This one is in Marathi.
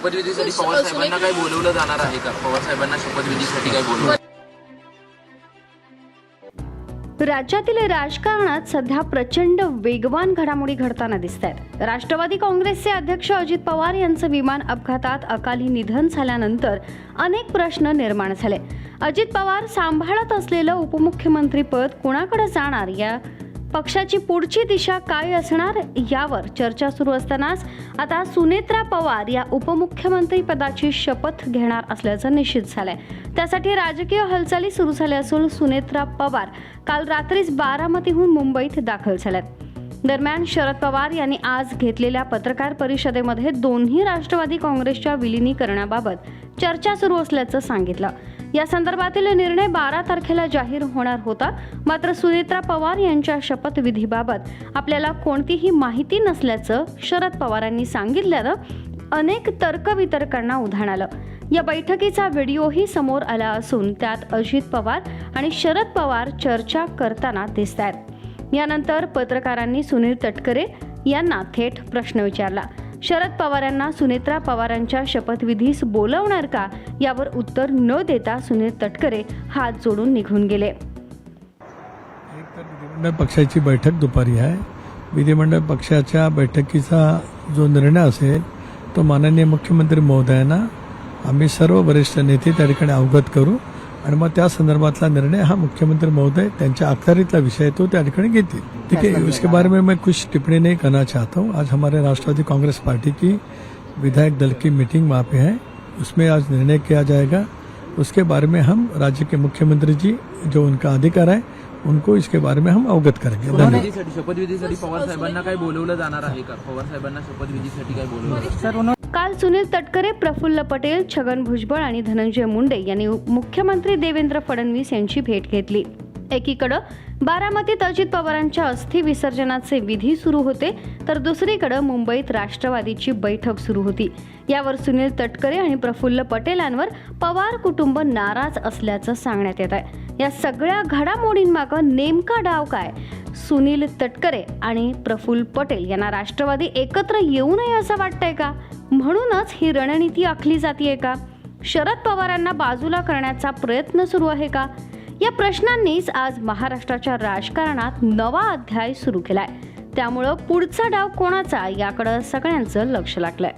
शपथविधीसाठी पवार साहेबांना काय बोलवलं जाणार आहे का? पवार साहेबांना शपथविधीसाठी काय बोलवलं राज्यातील राजकारणात सध्या प्रचंड वेगवान घडामोडी घडताना दिसत आहेत राष्ट्रवादी काँग्रेसचे अध्यक्ष अजित पवार यांचं विमान अपघातात अकाली निधन झाल्यानंतर अनेक प्रश्न निर्माण झाले. अजित पवार सांभाळत असलेलं उपमुख्यमंत्रीपद कुणाकडे जाणार या पक्षाची पुढची दिशा काय असणार यावर चर्चा सुरू असतानाच आता सुनेत्रा पवार या उपमुख्यमंत्री पदाची शपथ घेणार असल्याचं निश्चित झालंय. त्यासाठी राजकीय हालचाली सुरू झाल्या असून सुनेत्रा पवार काल रात्रीच बारामतीहून मुंबईत दाखल झाल्यात. दरम्यान शरद पवार यांनी आज घेतलेल्या पत्रकार परिषदेमध्ये दोन्ही राष्ट्रवादी काँग्रेसच्या विलिनीकरणाबाबत चर्चा सुरू असल्याचं सांगितलं. या संदर्भातील निर्णय बारा तारखेला जाहीर होणार होता. मात्र सुनेत्रा पवार यांच्या शपथविधीबाबत आपल्याला कोणतीही माहिती नसल्याचं शरद पवारांनी सांगितल्यानं अनेक तर्कवितर्कांना उधाण आलं. या बैठकीचा व्हिडिओही समोर आला असून त्यात अजित पवार आणि शरद पवार चर्चा करताना दिसत आहेत यानंतर पत्रकारांनी सुनील तटकरे यांना थेट प्रश्न विचारला. शरद पवारांना सुनेत्रा पवारांच्या शपथविधीस बोलवणार का? यावर उत्तर न देता सुनील तटकरे हात जोडून निघून गेले. एक तर विधिमंडळ पक्षाची बैठक दुपारी आहे. विधिमंडळ पक्षाच्या बैठकीचा जो निर्णय असेल तो माननीय मुख्यमंत्री महोदयांना आम्ही सर्व वरिष्ठ नेते त्या ठिकाणी अवगत करू. आणि मग त्या संदर्भातला निर्णय हा मुख्यमंत्री महोदय त्यांच्या अखत्यारीतला विषय आहे तो त्या ठिकाणी घेतील. ठीक है उसके बारे में मैं कुछ टिप्पणी नहीं करना चाहता हूँ. आज हमारे राष्ट्रवादी कांग्रेस पार्टी की विधायक दल की मीटिंग वहाँ पे है। उसमें आज निर्णय किया जाएगा। उसके बारे में हम राज्य के मुख्यमंत्री जी जो उनका अधिकार है उनको इसके बारे में हम अवगत करेंगे। धन्यवाद। शपथविधीसाठी शपथविधीसाठी पवार साहेबांना काय बोलवलं जाणार आहे का? पवार साहेबांना शपथविधीसाठी काय बोलवलं काल सुनील तटकरे प्रफुल्ल पटेल छगन भुजबळ आणि धनंजय मुंडे यांनी मुख्यमंत्री देवेंद्र फडणवीस यांची भेट घेतली. एकीकडं बारामतीत अजित पवारांच्या अस्थि विसर्जनाचे विधी सुरू होते तर दुसरीकडं मुंबईत राष्ट्रवादीची बैठक सुरू होती. यावर सुनील तटकरे आणि प्रफुल्ल पटेलांवर पवार कुटुंब नाराज असल्याचं सांगण्यात येत आहे. या सगळ्या घडामोडींमागं नेमका डाव काय? सुनील तटकरे आणि प्रफुल्ल पटेल यांना राष्ट्रवादी एकत्र येऊ नये असं वाटतंय का? म्हणूनच ही रणनीती आखली जातीये का? शरद पवारांना बाजूला करण्याचा प्रयत्न सुरू आहे का? या प्रश्नांनीच आज महाराष्ट्राच्या राजकारणात नवा अध्याय सुरू केलाय. त्यामुळं पुढचा डाव कोणाचा याकडं सगळ्यांचं लक्ष लागलंय.